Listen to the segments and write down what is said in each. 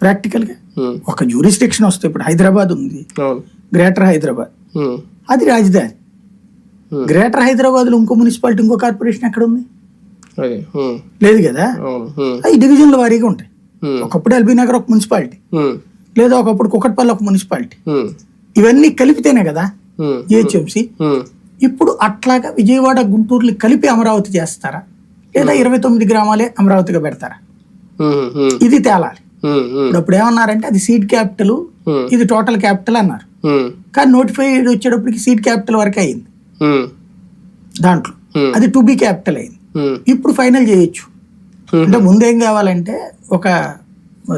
ప్రాక్టికల్గా. ఉమ్, ఒక జ్యూరిస్డిక్షన్ వస్తే ఇప్పుడు హైదరాబాద్ ఉంది. గ్రేటర్ హైదరాబాద్ ఉమ్, అది రాజధాని. Hmm. గ్రేటర్ హైదరాబాద్లో ఇంకో మున్సిపాలిటీ ఇంకో కార్పొరేషన్ ఎక్కడ ఉంది లేదు కదా? అవి డివిజన్ల వారీగా ఉంటాయి. ఒకప్పుడు ఎల్బీ నగర్ ఒక మున్సిపాలిటీ లేదా ఒకప్పుడు కుకట్పల్లి ఒక మున్సిపాలిటీ ఇవన్నీ కలిపితేనే కదా? జిహెచ్ఎంసీ ఇప్పుడు అట్లాగా విజయవాడ గుంటూరుని కలిపి అమరావతి చేస్తారా? లేదా ఇరవై తొమ్మిది గ్రామాలే అమరావతిగా పెడతారా? ఇది తేలాలి. ఇప్పుడు అప్పుడు ఏమన్నారంటే అది సీడ్ క్యాపిటల్. ఇది టోటల్ క్యాపిటల్ అన్నారు. కానీ నోటిఫైడ్ వచ్చేటప్పటికి సీడ్ క్యాపిటల్ వరకే అయింది. దాంట్లో. అది టు బి క్యాపిటల్ అయింది. ఇప్పుడు ఫైనల్ చేయొచ్చు. అంటే ముందేం కావాలంటే ఒక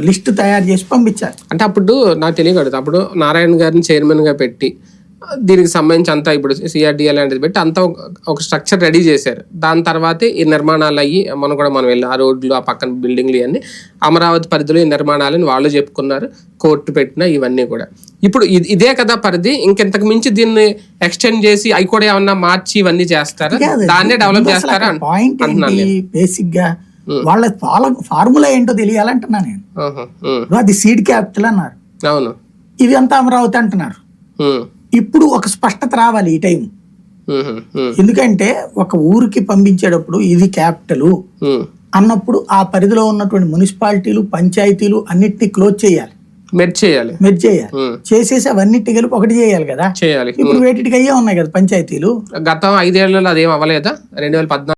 లిస్ట్ తయారు చేసి పంపించాలి. అంటే అప్పుడు నాకు తెలియకూడదు. అప్పుడు నారాయణ గారిని చైర్మన్గా పెట్టి దీనికి సంబంధించి అంతా ఇప్పుడు సిఆర్డిఏ లాంటిది పెట్టి అంతా ఒక- స్ట్రక్చర్ రెడీ చేశారు. దాని తర్వాతే ఈ నిర్మాణాలు అయ్యి మనం కూడా మనం వెళ్ళి ఆ రోడ్లు ఆ పక్కన బిల్డింగ్లు ఇవన్నీ అమరావతి పరిధిలో ఈ నిర్మాణాలని వాళ్ళు చెప్పుకున్నారు. కోర్టు పెట్టిన ఇవన్నీ కూడా. ఇప్పుడు ఇది- కదా పరిధి. ఇంకెంతకు మించి దీన్ని ఎక్స్టెండ్ చేసి అవి కూడా ఏమన్నా మార్చి ఇవన్నీ చేస్తారా? దాన్నే డెవలప్ చేస్తారా పాయింట్ బేసిక్గా వాళ్ళ ఫార్ములా ఏంటో తెలియాలంటున్నా నేను. అది సీడ్ క్యాపిటల్ అన్నారు. అవును. ఇది అంతా అమరావతి అంటున్నారు. ఇప్పుడు ఒక స్పష్టత రావాలి ఈ టైం. ఎందుకంటే ఒక ఊరికి పంపించేటప్పుడు ఇది క్యాపిటల్. అన్నప్పుడు ఆ పరిధిలో ఉన్నటువంటి మున్సిపాలిటీలు పంచాయతీలు అన్నిటినీ క్లోజ్ చేయాలి. మెర్జ్ చేయాలి. మెర్జ్ చేయాలి. చేసేసి అవన్నిటి కలిపి ఒకటి చేయాలి కదా. చేయాలి. ఇప్పుడు వేటికి అయ్యే ఉన్నాయి కదా పంచాయతీలు? గత ఐదేళ్ళలో అదేం అవ్వలేదా? రెండు వేల పద్నాలుగు